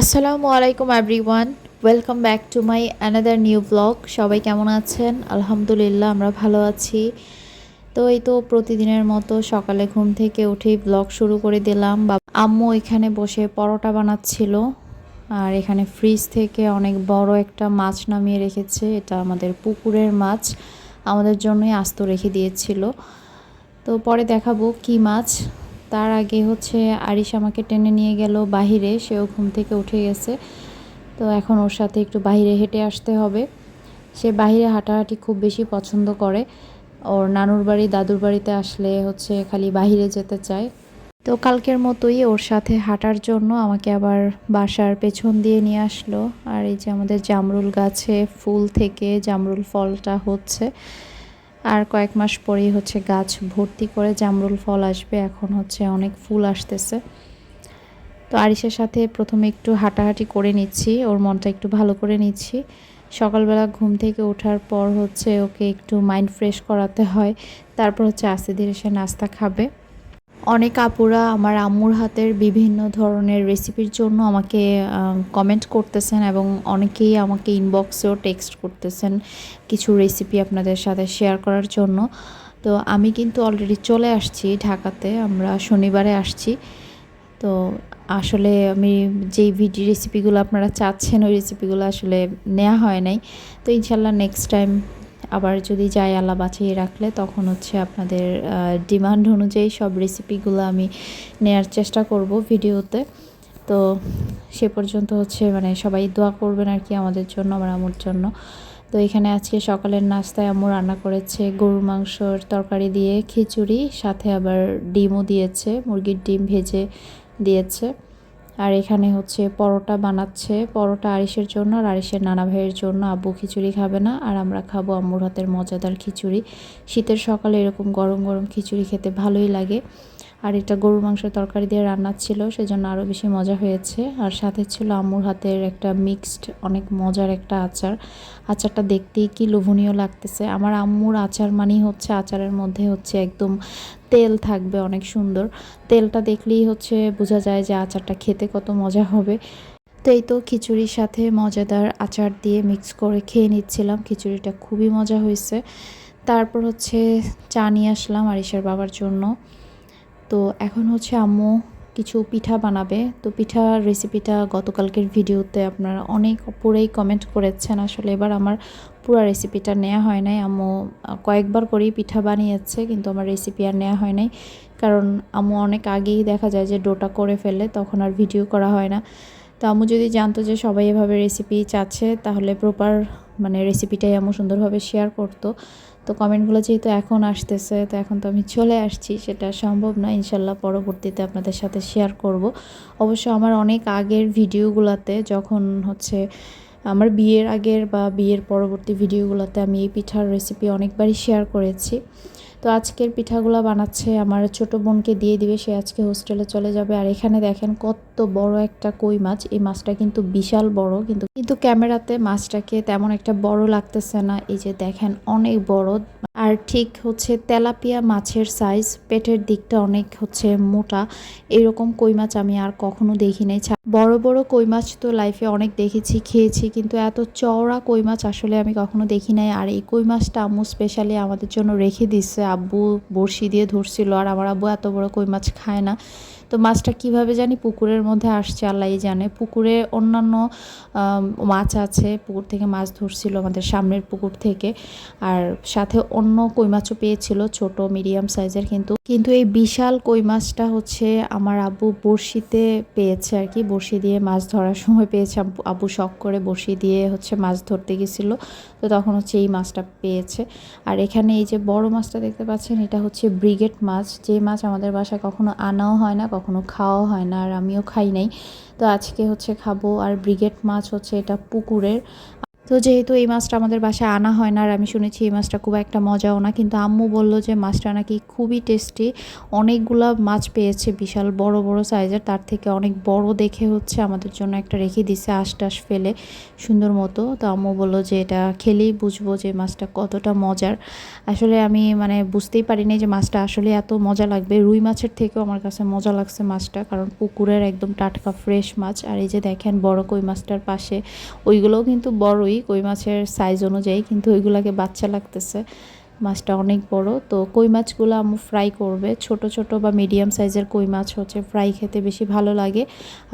আসসালামু আলাইকুম everyone welcome back to my another new blog সবাই কেমন আছেন? আলহামদুলিল্লাহ, আমরা ভালো আছি। তো এই তো প্রতিদিনের মতো সকালে ঘুম থেকে উঠেই ব্লগ শুরু করে দিলাম। বা আম্মু এখানে বসে পরোটা বানাচ্ছিল। আর এখানে ফ্রিজ থেকে অনেক বড় একটা মাছ নামিয়ে রেখেছে। এটা আমাদের পুকুরের মাছ। আমাদের জন্যই আস্ত রেখে দিয়েছিল। তো পরে দেখাবো কি মাছ। তার আগে হচ্ছে আরিশ আমাকে টেনে নিয়ে গেল বাহিরে, সেও ঘুম থেকে উঠে গেছে। তো এখন ওর সাথে একটু বাইরে হেঁটে আসতে হবে। সে বাহিরে হাঁটাহাঁটি খুব বেশি পছন্দ করে। ওর নানুর বাড়ি, দাদুর বাড়িতে আসলে হচ্ছে খালি বাহিরে যেতে চায়। তো কালকের মতোই ওর সাথে হাঁটার জন্য আমাকে আবার বাসার পেছন দিয়ে নিয়ে আসলো। আর এই যে আমাদের জামরুল গাছে ফুল থেকে জামরুল ফলটা হচ্ছে। আর কয়েক মাস পরেই হচ্ছে গাছ ভর্তি করে জামরুল ফল আসবে, এখন হচ্ছে অনেক ফুল আসতেছে। তো আরিসের সাথে প্রথমে একটু হাঁটাহাঁটি করে নিচ্ছি, ওর মনটা একটু ভালো করে নিচ্ছি। সকালবেলা ঘুম থেকে ওঠার পর হচ্ছে ওকে একটু মাইন্ড ফ্রেশ করাতে হয়, তারপর হচ্ছে আস্তে ধীরে সে নাস্তা খাবে। অনেক আপুরা আমার আম্মুর হাতের বিভিন্ন ধরনের রেসিপির জন্য আমাকে কমেন্ট করতেছেন এবং অনেকেই আমাকে ইনবক্সেও টেক্সট করতেছেন কিছু রেসিপি আপনাদের সাথে শেয়ার করার জন্য। তো আমি কিন্তু অলরেডি চলে আসছি ঢাকাতে, আমরা শনিবারে আসছি। তো আসলে আমি যেই ভিডিও রেসিপিগুলো আপনারা চাচ্ছেন, ওই রেসিপিগুলো আসলে নেওয়া হয় নাই। তো ইনশাল্লাহ নেক্সট টাইম আবার যদি যাই, আল্লাহ বাঁচিয়ে রাখলে তখন হচ্ছে আপনাদের ডিমান্ড অনুযায়ী সব রেসিপিগুলো আমি নেয়ার চেষ্টা করব ভিডিওতে। তো সে পর্যন্ত হচ্ছে মানে সবাই দোয়া করবেন আর কি আমাদের জন্য, আমার আমুর জন্য। তো এখানে আজকে সকালের নাস্তায় আম্মু রান্না করেছে গরুর মাংসর তরকারি দিয়ে খিচুড়ি, সাথে আবার ডিমও দিয়েছে, মুরগির ডিম ভেজে দিয়েছে। আর এখানে হচ্ছে পরোটা বানাচ্ছে। পরোটা আরিসের জন্য আর আরিসের নানা ভাইয়ের জন্য আব্বু খিচুড়ি খাবে না। আর আমরা খাব আম্মুর হাতের মজাদার খিচুড়ি। শীতের সকালে এরকম গরম গরম খিচুড়ি খেতে ভালোই লাগে। আর এটা গরুর মাংসের তরকারি দিয়ে রান্না ছিল, সেজন্য আরও বেশি মজা হয়েছে। আর সাথে ছিল আম্মুর হাতের একটা মিক্সড অনেক মজার একটা আচার। আচারটা দেখতেই কি লোভনীয় লাগতেছে। আমার আম্মুর আচার মানেই হচ্ছে আচারের মধ্যে হচ্ছে একদম তেল থাকবে, অনেক সুন্দর। তেলটা দেখলেই হচ্ছে বোঝা যায় যে আচারটা খেতে কত মজা হবে। তো এই তো খিচুড়ির সাথে মজাদার আচার দিয়ে মিক্স করে খেয়ে নিচ্ছিলাম। খিচুড়িটা খুবই মজা হয়েছে। তারপর হচ্ছে চা নিয়ে আসলাম আরিসের বাবার জন্য। তো এখন হচ্ছে আম্মু কিছু পিঠা বানাবে। তো পিঠার রেসিপিটা গতকালকের ভিডিওতে আপনারা অনেক পুরেই কমেন্ট করেছেন। আসলে এবার আমার পুরো রেসিপিটা নেওয়া হয় নাই। আম্মু কয়েকবার করেই পিঠা বানিয়েছে, কিন্তু আমার রেসিপি আর নেওয়া হয় নাই। কারণ আম্মু অনেক আগেই দেখা যায় যে ডোটা করে ফেলে, তখন আর ভিডিও করা হয় না। তো আম্মু যদি জানতো যে সবাই এভাবে রেসিপি চাচ্ছে, তাহলে প্রপার মানে রেসিপিটাই আম্মু সুন্দরভাবে শেয়ার করতো। তো কমেন্টগুলো যেহেতু এখন আসতেছে, তো এখন তো আমি চলে আসছি, সেটা সম্ভব না, ইনশাল্লাহ পরবর্তীতে আপনাদের সাথে শেয়ার করব। অবশ্য আমার অনেক আগের ভিডিওগুলোতে যখন হচ্ছে আমার বিয়ের আগের বা বিয়ের পরবর্তী ভিডিওগুলোতে আমি এই পিঠার রেসিপি অনেকবারই শেয়ার করেছি। তো আজকের পিঠাগুলো বানাচ্ছে আমার ছোট বোনকে দিয়ে দিবে, সে আজকে হোস্টেলে চলে যাবে। আর এখানে দেখেন কত বড় একটা কই মাছ। এই মাছটা কিন্তু বিশাল বড়, কিন্তু কিন্তু ক্যামেরাতে মাছটাকে তেমন একটা বড় লাগতেছে না। এই যে দেখেন অনেক বড়। আর ঠিক হচ্ছে তেলাপিয়া মাছের সাইজ পেটের দিকটা অনেক হচ্ছে মোটা। এরকম কই মাছ আমি আর কখনো দেখি নাই। বড় বড় কই মাছ তো লাইফে অনেক দেখেছি, খেয়েছি, কিন্তু এত চওড়া কই মাছ আসলে আমি কখনো দেখি নাই। আর এই কই মাছটা আম্মু স্পেশালি আমাদের জন্য রেখে দিচ্ছে আব্বু বড়শি দিয়ে ধরছিল আর আমার আব্বু এত বড় কই মাছ খায় না। তো মাছটা কীভাবে জানি পুকুরের মধ্যে আসছে আল্লাহ জানে। পুকুরে অন্যান্য মাছ আছে, পুকুর থেকে মাছ ধরছিল আমাদের সামনের পুকুর থেকে। আর সাথে অন্য কই মাছও পেয়েছিল, ছোট মিডিয়াম সাইজের কিন্তু। কিন্তু এই বিশাল কই মাছটা হচ্ছে আমার আব্বু বড়শিতে পেয়েছে আর কি। বড়শি দিয়ে মাছ ধরার সময় পেয়েছে। আব্বু শখ করে বড়শি দিয়ে হচ্ছে মাছ ধরতে গেছিল। তো তখন হচ্ছে এই মাছটা পেয়েছে। আর এখানে এই যে বড় মাছটা দেখতে পাচ্ছেন, এটা হচ্ছে ব্রিগেড মাছ। যে মাছ আমাদের বাসায় কখনো আনাও হয় না কখনো খাওয়া হয় না আর আমিও খাই নাই। তো আজকে হচ্ছে খাব আর ব্রিগেড মাছ হচ্ছে এটা পুকুরের। তো যেহেতু এই মাছটা আমাদের বাসায় আনা হয় না আর আমি শুনেছি এই মাছটা খুব একটা মজাও না, কিন্তু আম্মু বলল যে মাছটা নাকি খুবই টেস্টি। অনেকগুলা মাছ পেয়েছে বিশাল বড় বড় সাইজের, তার থেকে অনেক বড় দেখে হচ্ছে আমাদের জন্য একটা রেখে দিছে আশ টাশ ফেলে সুন্দর মতো। তো আম্মু বলল যে এটা খেলেই বুঝব যে মাছটা কতটা মজার। আসলে আমি মানে বুঝতেই পারিনি যে মাছটা আসলে এত মজা লাগবে। রুই মাছের থেকেও আমার কাছে মজা লাগছে মাছটা, কারণ পুকুরের একদম টাটকা ফ্রেশ মাছ। আর এই যে দেখেন বড় কই মাছটার পাশে, ওইগুলোও কিন্তু বড়ই। কই মাছের সাইজ অনুযায়ী, কিন্তু ওইগুলাকে বাচ্চা লাগতেছে। মাছটা অনেক বড়। তো কই মাছগুলো আম্মু ফ্রাই করবে। ছোট ছোট বা মিডিয়াম সাইজের কই মাছ হচ্ছে ফ্রাই খেতে বেশি ভালো লাগে।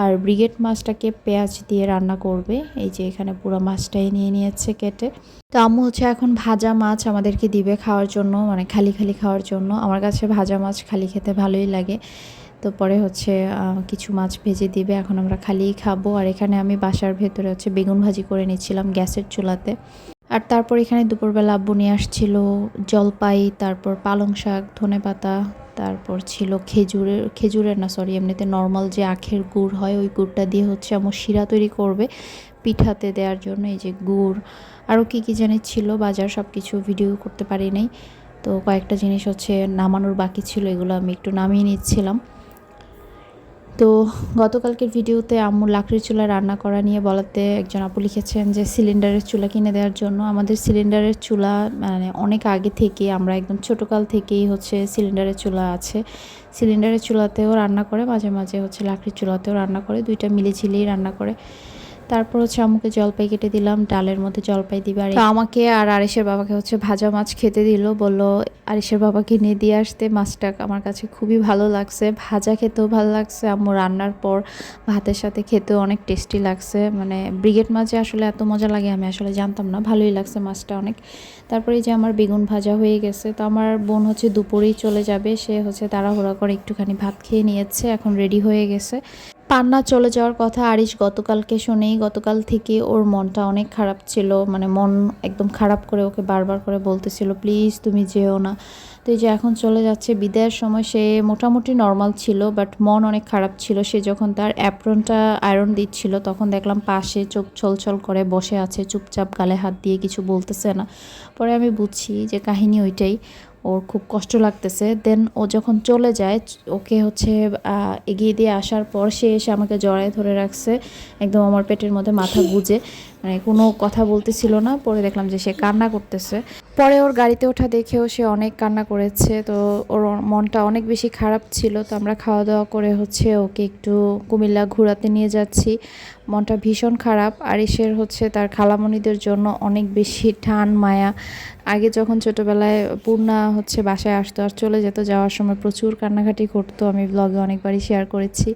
আর ব্রিগেড মাছটাকে পেঁয়াজ দিয়ে রান্না করবে। এই যে এখানে পুরো মাছটাই নিয়ে নিয়েছে কেটে। তো আম্মু হচ্ছে এখন ভাজা মাছ আমাদেরকে দিবে খাওয়ার জন্য মানে খালি খালি খাওয়ার জন্য। আমার কাছে ভাজা মাছ খালি খেতে ভালোই লাগে। তো পরে হচ্ছে কিছু মাছ ভেজে দিবে, এখন আমরা খালিই খাব। আর এখানে আমি বাসার ভেতরে হচ্ছে বেগুন ভাজি করে নিচ্ছিলাম গ্যাসের চুলাতে। আর তারপর এখানে দুপুরবেলা আব্বু নিয়ে আসছিল জলপাই, তারপর পালং শাক, ধনে পাতা, তারপর ছিল খেজুরের খেজুরের না সরি এমনিতে নর্মাল যে আখের গুড় হয়, ওই গুড়টা দিয়ে হচ্ছে আমার শিরা তৈরি করবে পিঠাতে দেওয়ার জন্য, এই যে গুড়। আরও কী কী জানি ছিল, বাজার সব কিছু ভিডিও করতে পারি নাই। তো কয়েকটা জিনিস হচ্ছে নামানোর বাকি ছিল, এগুলো আমি একটু নামিয়ে নিচ্ছিলাম। তো গতকালকের ভিডিওতে আম্মু লাকড়ির চুলা রান্না করা নিয়ে বলাতে একজন আপু লিখেছেন যে সিলিন্ডারের চুলা কিনে দেওয়ার জন্য আমাদের সিলিন্ডারের চুলা মানে অনেক আগে থেকে আমরা একদম ছোটোকাল থেকেই হচ্ছে সিলিন্ডারের চুলা আছে। সিলিন্ডারের চুলাতেও রান্না করে, মাঝে মাঝে হচ্ছে লাকড়ির চুলাতেও রান্না করে, দুইটা মিলে ঝিলেই রান্না করে। তারপর হচ্ছে আমাকে জলপাই কেটে দিলাম ডালের মধ্যে জলপাই দিবে। আর আমাকে আর আরিসের বাবাকে হচ্ছে ভাজা মাছ খেতে দিল বলল আরিসের বাবাকে নিয়ে দিয়ে আসতে মাছটা আমার কাছে খুবই ভালো লাগছে ভাজা খেতেও ভালো লাগছে আম্মু রান্নার পর ভাতের সাথে খেতেও অনেক টেস্টি লাগছে। মানে ব্রিগেড মাছে আসলে এত মজা লাগে আমি আসলে জানতাম না ভালোই লাগছে মাছটা অনেক। তারপরে যে আমার বেগুন ভাজা হয়ে গেছে তো আমার বোন হচ্ছে দুপুরেই চলে যাবে সে হচ্ছে তাড়াহুড়া করে একটুখানি ভাত খেয়ে নিয়েছে এখন রেডি হয়ে গেছে। পান্না চলে যাওয়ার কথা আরিশ গতকালকে শুনেই, গতকাল থেকে ওর মনটা অনেক খারাপ ছিল মানে মন একদম খারাপ করে ওকে বারবার করে বলতেছিল, প্লিজ তুমি যেও না। তো এই যে এখন চলে যাচ্ছে, বিদায়ের সময় সে মোটামুটি নর্মাল ছিল, বাট মন অনেক খারাপ ছিল। সে যখন তার অ্যাপ্রনটা আয়রন দিচ্ছিল, তখন দেখলাম পাশে চোখ ছলছল করে বসে আছে, চুপচাপ গালে হাত দিয়ে কিছু বলতেছে না। পরে আমি বুঝছি যে কাহিনী ওইটাই। ওর খুব কষ্ট লাগতেছে। দেন ও যখন চলে যায়, ওকে হচ্ছে এগিয়ে দিয়ে আসার পর সে এসে আমাকে জড়ায় ধরে রাখছে। একদম আমার পেটের মধ্যে মাথা গুজে। মানে কোনো কথা বলতেছিল না। পরে দেখলাম যে সে কান্না করতেছে। পরে ওর গাড়িতে ওঠা দেখেও সে অনেক কান্না করেছে। তো ওর মনটা অনেক বেশি খারাপ ছিল। তো আমরা খাওয়া দাওয়া করে হচ্ছে ওকে একটু কুমিল্লা ঘোরাতে নিয়ে যাচ্ছি। মনটা ভীষণ খারাপ। আরিসের হচ্ছে তার খালামণিদের জন্য অনেক বেশি টান, মায়া। আগে যখন ছোটোবেলায় পূর্ণা হচ্ছে বাসায় আসতো আর চলে যেত, যাওয়ার সময় প্রচুর কান্নাকাটি করতো। আমি ব্লগে অনেকবারই শেয়ার করেছি।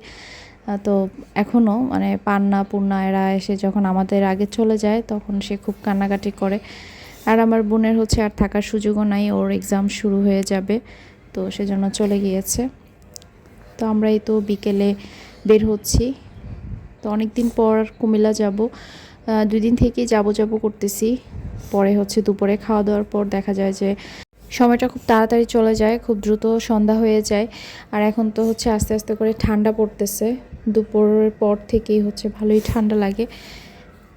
তো এখনও মানে পান্না, পূর্ণা এরা এসে যখন আমাদের আগে চলে যায়, তখন সে খুব কান্নাকাটি করে। আর আমার বোনের হচ্ছে আর থাকার সুযোগও নাই, ওর এক্সাম শুরু হয়ে যাবে, তো সেজন্য চলে গিয়েছে। তো আমরা এই তো বিকেলে বের হচ্ছি। তো অনেক দিন পর কুমিল্লা যাব। দুই দিন থেকেই যাব যাব করতেছি। পরে হচ্ছে দুপুরে খাওয়া দাওয়ার পর দেখা যায় যে সময়টা খুব তাড়াতাড়ি চলে যায়, খুব দ্রুত সন্ধ্যা হয়ে যায়। আর এখন তো হচ্ছে আস্তে আস্তে করে ঠান্ডা পড়তেছে। দুপুরের পর থেকেই হচ্ছে ভালোই ঠান্ডা লাগে।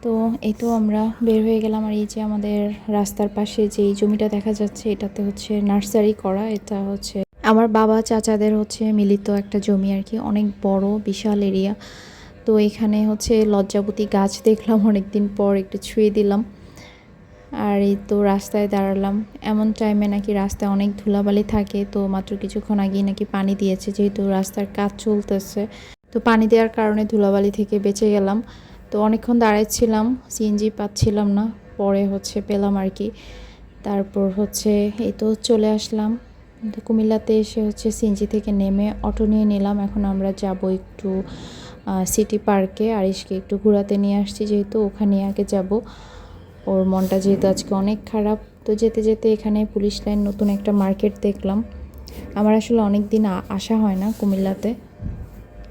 তো এই তো আমরা বের হয়ে গেলাম। আর এই যে আমাদের রাস্তার পাশে যে জমিটা দেখা যাচ্ছে, এটাতে হচ্ছে নার্সারি করা। এটা হচ্ছে আমার বাবা, চাচাদের হচ্ছে মিলিত একটা জমি আর কি। অনেক বড়, বিশাল এরিয়া। তো এখানে হচ্ছে লজ্জাবতী গাছ দেখলাম অনেক দিন পর একটু ছুঁয়ে দিলাম। আর এই তো রাস্তায় দাঁড়ালাম। এমন টাইমে নাকি রাস্তায় অনেক ধুলাবালি থাকে, তো মাত্র কিছুক্ষণ আগেই নাকি পানি দিয়েছে, যেহেতু রাস্তার কাজ চলতেছে। তো পানি দেওয়ার কারণে ধুলাবালি থেকে বেঁচে গেলাম। তো অনেকক্ষণ দাঁড়াচ্ছিলাম সিএনজি পাচ্ছিলাম না, পরে হচ্ছে পেলাম আর কি। তারপর হচ্ছে এই তো চলে আসলাম। কুমিল্লাতে এসে হচ্ছে সিএনজি থেকে নেমে অটো নিয়ে নিলাম, এখন আমরা যাব একটু সিটি পার্কে আরিশকে একটু ঘোরাতে নিয়ে আসছি যেহেতু ওখানে আগে যাব। ওর মনটা যেহেতু আজকে অনেক খারাপ, তো যেতে যেতে এখানে পুলিশ লাইন নতুন একটা মার্কেট দেখলাম। আমার আসলে অনেক দিন আসা হয় না কুমিল্লাতে।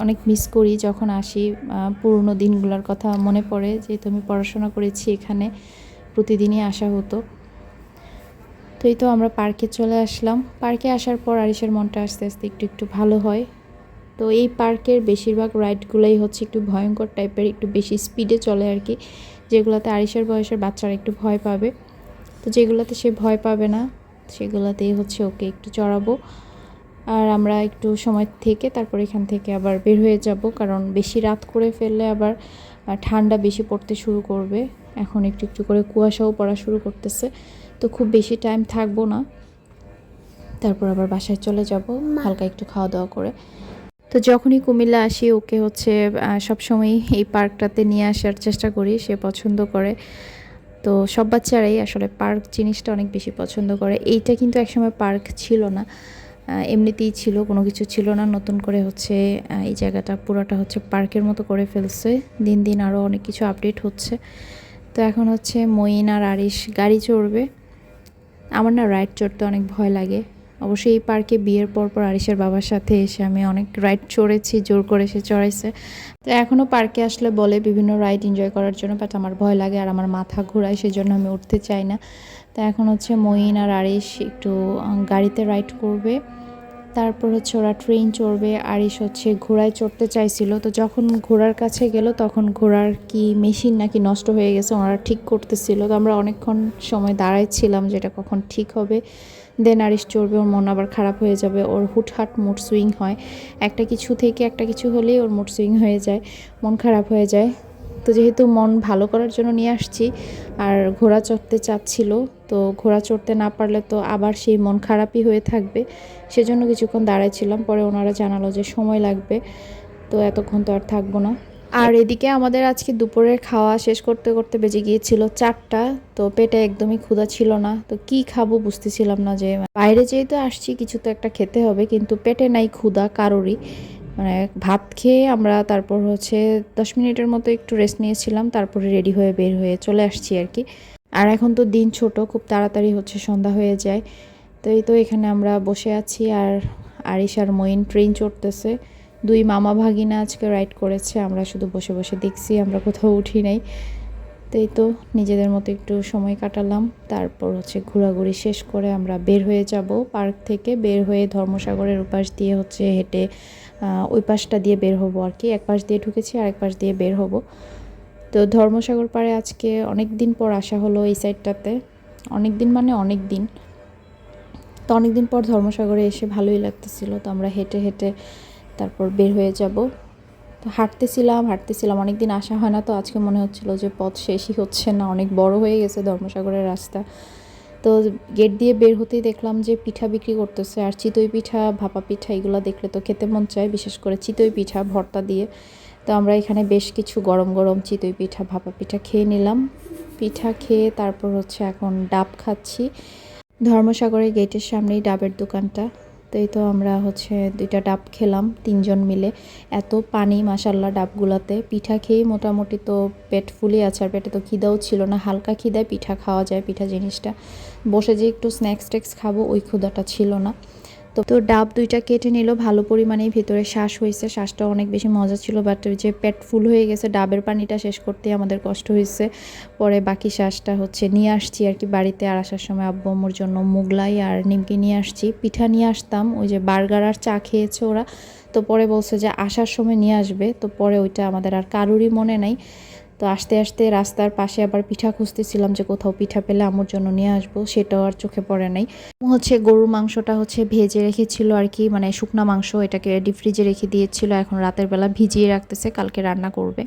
অনেক মিস করি যখন আসি পুরনো দিনগুলোর কথা মনে পড়ে যেহেতু আমি পড়াশোনা করেছি এখানে, প্রতিদিনই আসা হতো। তো এই তো আমরা পার্কে চলে আসলাম। পার্কে আসার পর আরিসের মনটা আস্তে আস্তে একটু একটু ভালো হয়। তো এই পার্কের বেশিরভাগ রাইডগুলোই হচ্ছে একটু ভয়ঙ্কর টাইপের একটু বেশি স্পিডে চলে আর কি যেগুলোতে আড়িশের বয়সের বাচ্চারা একটু ভয় পাবে। তো যেগুলোতে সে ভয় পাবে না সেগুলোতেই হচ্ছে ওকে একটু চড়াবো। আর আমরা একটু সময় থেকে তারপর এখান থেকে আবার বের হয়ে যাব কারণ বেশি রাত করে ফেললে আবার ঠান্ডা বেশি পড়তে শুরু করবে। এখন একটু একটু করে কুয়াশাও পড়া শুরু করতেছে। তো খুব বেশি টাইম থাকব না। তারপর আবার বাসায় চলে যাব হালকা একটু খাওয়া দাওয়া করে। তো যখনই কুমিল্লা আসি, ওকে হচ্ছে সব সময় এই পার্কটাতে নিয়ে আসার চেষ্টা করি, সে পছন্দ করে। তো সব বাচ্চারাই আসলে পার্ক জিনিসটা অনেক বেশি পছন্দ করে। এইটা কিন্তু একসময় পার্ক ছিল না। এমনিতেই ছিল, কোনো কিছু ছিল না। নতুন করে হচ্ছে এই জায়গাটা পুরোটা হচ্ছে পার্কের মতো করে ফেলছে। দিন দিন আরও অনেক কিছু আপডেট হচ্ছে। তো এখন হচ্ছে মঈন আর আরিশ গাড়ি চড়বে। আমার না রাইড চড়তে অনেক ভয় লাগে। অবশ্যই এই পার্কে বিয়ের পর পর আরিসের বাবার সাথে এসে আমি অনেক রাইড চড়েছি, জোর করে সে চড়াইছে। তো এখনও পার্কে আসলে বলে বিভিন্ন রাইড এনজয় করার জন্য বাট আমার ভয় লাগে আর আমার মাথা ঘোরায়, সেজন্য আমি উঠতে চাই না। তো এখন হচ্ছে মঈন আর আরিশ একটু গাড়িতে রাইড করবে। তারপর হচ্ছে ওরা ট্রেন চড়বে। আরিশ হচ্ছে ঘোড়ায় চড়তে চাইছিল। তো যখন ঘোড়ার কাছে গেল, তখন ঘোড়ার কি মেশিন নাকি নষ্ট হয়ে গেছে, ওনারা ঠিক করতেছিল। তো আমরা অনেকক্ষণ সময় দাঁড়াইছিলাম যেটা কখন ঠিক হবে। দেন আরিশ চড়বে, ওর মন আবার খারাপ হয়ে যাবে, ওর হুটহাট মুড সুইং হয়। একটা কিছু থেকে একটা কিছু হলেই ওর মুড সুইং হয়ে যায়, মন খারাপ হয়ে যায়। তো যেহেতু মন ভালো করার জন্য নিয়ে আসছি, আর ঘোড়া চড়তে চাচ্ছিল, তো ঘোড়া চড়তে না পারলে তো আবার সেই মন খারাপই হয়ে থাকবে। সেজন্য কিছুক্ষণ দাঁড়াইছিলাম পরে ওনারা জানালো যে সময় লাগবে, তো এতক্ষণ তো আর থাকব না। আর এদিকে আমাদের আজকে দুপুরের খাওয়া শেষ করতে করতে বেজে গিয়েছিল চারটা, তো পেটে একদমই ক্ষুধা ছিল না। তো কি খাব বুঝতেছিলাম না যে, বাইরে যেহেতু আসছি কিছু তো একটা খেতে হবে, কিন্তু পেটে নাই ক্ষুধা কারোরই। মানে ভাত খেয়ে আমরা তারপর হচ্ছে দশ মিনিটের মতো একটু রেস্ট নিয়েছিলাম, তারপরে রেডি হয়ে বের হয়ে চলে আসছি আর কি। আর এখন তো দিন ছোট, খুব তাড়াতাড়ি হচ্ছে সন্ধ্যা হয়ে যায়। তো এই তো এখানে আমরা বসে আছি আর আরিশ আর মঈন ট্রেন চড়তেছে। দুই মামা ভাগিনা আজকে রাইড করেছে, আমরা শুধু বসে বসে দেখছি, আমরা কোথাও উঠি নাই। তো তো নিজেদের মতো একটু সময় কাটালাম, তারপর হচ্ছে ঘোরাঘুরি শেষ করে আমরা বের হয়ে যাব পার্ক থেকে, বের হয়ে ধর্মসাগরের উপাস দিয়ে হচ্ছে হেঁটে ওই পাশটা দিয়ে বের হব আর কি, এক পাশ দিয়ে ঢুকেছি আর এক পাশ দিয়ে বের হব। তো ধর্মসাগর পাড়ে আজকে অনেক দিন পর আসা হলো এই সাইডটাতে অনেক দিন মানে অনেক দিন। তো অনেক দিন পর ধর্মসাগরে এসে ভালোই লাগতেছিল, তো আমরা হেঁটে হেঁটে তারপর বের হয়ে যাব। তো হাঁটতেছিলাম হাঁটতেছিলাম অনেক দিন আসা হয় না তো আজকে মনে হচ্ছিল যে পথ শেষই হচ্ছে না, অনেক বড় হয়ে গেছে ধর্মসাগরের রাস্তা। তো গেট দিয়ে বের হতেই দেখলাম যে পিঠা বিক্রি করতেছে আর চিতই পিঠা, ভাপা পিঠা এগুলো দেখলে তো খেতে মন চায়, বিশেষ করে চিতই পিঠা ভর্তা দিয়ে। তো আমরা এখানে বেশ কিছু গরম গরম চিতই পিঠা, ভাপা পিঠা খেয়ে নিলাম। পিঠা খেয়ে তারপর হচ্ছে এখন ডাব খাচ্ছি। ধর্মসাগরের গেটের সামনেই ডাবের দোকানটা। তো এই তো আমরা হচ্ছে দুইটা ডাব খেলাম, তিনজন মিলে। এত পানি মাসাল্লাহ ডাবগুলাতে। পিঠা খেয়েই মোটামুটি তো পেট ফুলে আছে, আর পেটে তো খিদাও ছিল না। হালকা খিদায় পিঠা খাওয়া যায়, পিঠা জিনিসটা। বসে যে একটু স্ন্যাক্স ট্যাক্স খাব, ওই ক্ষুদাটা ছিল না। তো তো ডাব দুইটা কেটে নিল, ভালো পরিমাণেই ভেতরে শ্বাস হয়েছে, শ্বাসটা অনেক বেশি মজা ছিল বাট যে পেট ফুল হয়ে গেছে, ডাবের পানিটা শেষ করতে আমাদের কষ্ট হয়েছে। পরে বাকি শ্বাসটা হচ্ছে নিয়ে আসছি আর কি বাড়িতে, আর আসার সময় আব্বু আম্মুর জন্য মুগলাই আর নিমকি নিয়ে আসছি, পিঠা নিয়ে আসতাম, ওই যে বার্গার আর চা খেয়েছে ওরা। তো পরে বলছে যে আসার সময় নিয়ে আসবে, তো পরে ওইটা আমাদের আর কারোরই মনে নাই। তো আস্তে আস্তে রাস্তার পাশে আবার পিঠা খুঁজতেছিলাম যে কোথাও পিঠা পেলে আমার জন্য নিয়ে আসব, সেটাও আর চোখে পড়ে নাই। হচ্ছে গরুর মাংসটা হচ্ছে ভেজে রেখেছিল আর কি মানে শুকনা মাংস এটাকে ডিপ ফ্রিজে রেখে দিয়েছিল, এখন রাতের বেলা ভিজিয়ে রাখতেছে, কালকে রান্না করবে।